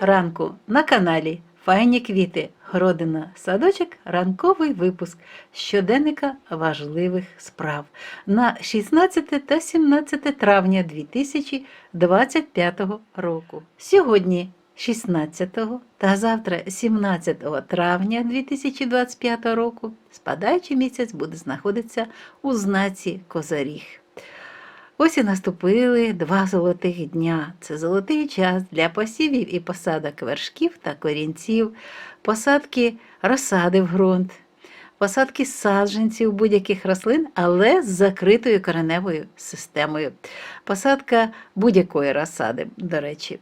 ранку на каналі Файні квіти, Городина, садочок, ранковий випуск щоденника важливих справ на 16 та 17 травня 2025 року. Сьогодні 16 та завтра 17 травня 2025 року спадаючий місяць буде знаходитися у знаці Козаріг. Ось і наступили два золотих дня. Це золотий час для посівів і посадок вершків та корінців, посадки розсади в ґрунт, посадки саджанців будь-яких рослин, але з закритою кореневою системою. Посадка будь-якої розсади, до речі.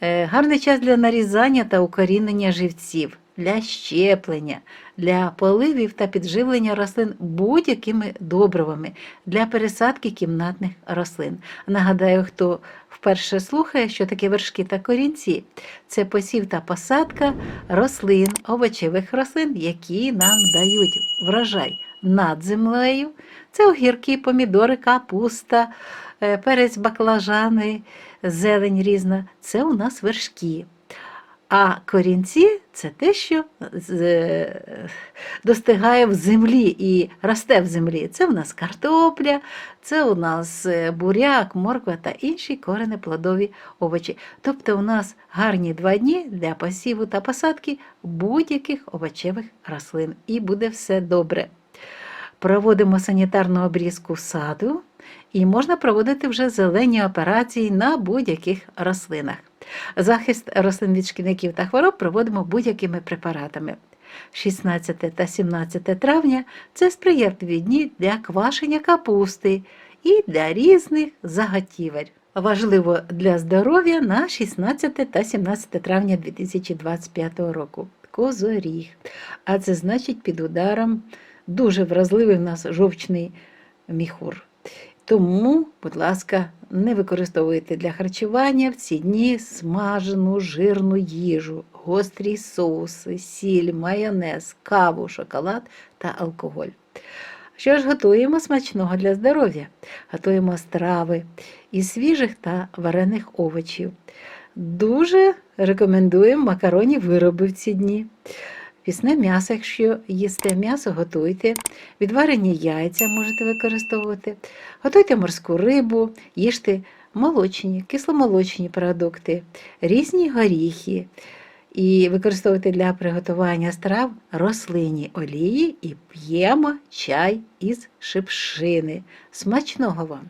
Е, Гарний час для нарізання та укорінення живців, для щеплення, для поливів та підживлення рослин будь-якими добривами, для пересадки кімнатних рослин. Нагадаю, хто вперше слухає, що таке вершки та корінці. Це посів та посадка рослин, овочевих рослин, які нам дають врожай над землею. Це огірки, помідори, капуста, е, перець, баклажани, зелень різна. Це у нас вершки. А корінці це те, що е, достигає в землі і росте в землі. Це у нас картопля, це у нас е, буряк, морква та інші коренеплодові овочі. Тобто у нас гарні два дні для посіву та посадки будь-яких овочевих рослин. І буде все добре. Проводимо санітарну обрізку саду і можна проводити вже зелені операції на будь-яких рослинах. Захист рослин від шкідників та хвороб проводимо будь-якими препаратами. 16 та 17 травня це сприятливі дні для квашення капусти і для різних заготівель. Важливо для здоров'я на 16 та 17 травня 2025 року. Козоріг. А це значить під ударом дуже вразливий в нас жовчний міхур. Тому, будь ласка, не використовуйте для харчування в ці дні смажену жирну їжу, гострі соуси, сіль, майонез, каву, шоколад та алкоголь. Що ж готуємо смачного для здоров'я? Готуємо страви із свіжих та варених овочів. Дуже рекомендуємо макаронні вироби в ці дні. Пісне м'ясо, якщо їсте м'ясо, готуйте. Відварені яйця можете використовувати. Готуйте морську рибу, їжте молочні, кисломолочні продукти, різні горіхи. І використовуйте для приготування страв рослинні олії і п'ємо чай із шипшини. Смачного вам!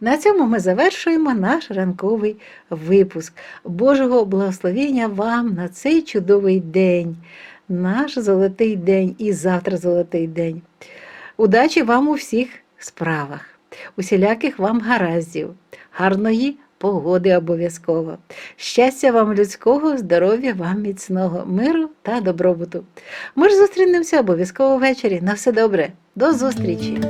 На цьому ми завершуємо наш ранковий випуск. Божого благословення вам на цей чудовий день, наш золотий день і завтра золотий день. Удачі вам у всіх справах, усіляких вам гараздів, гарної погоди обов'язково. Щастя вам людського, здоров'я вам міцного, миру та добробуту. Ми ж зустрінемося обов'язково ввечері. На все добре. До зустрічі!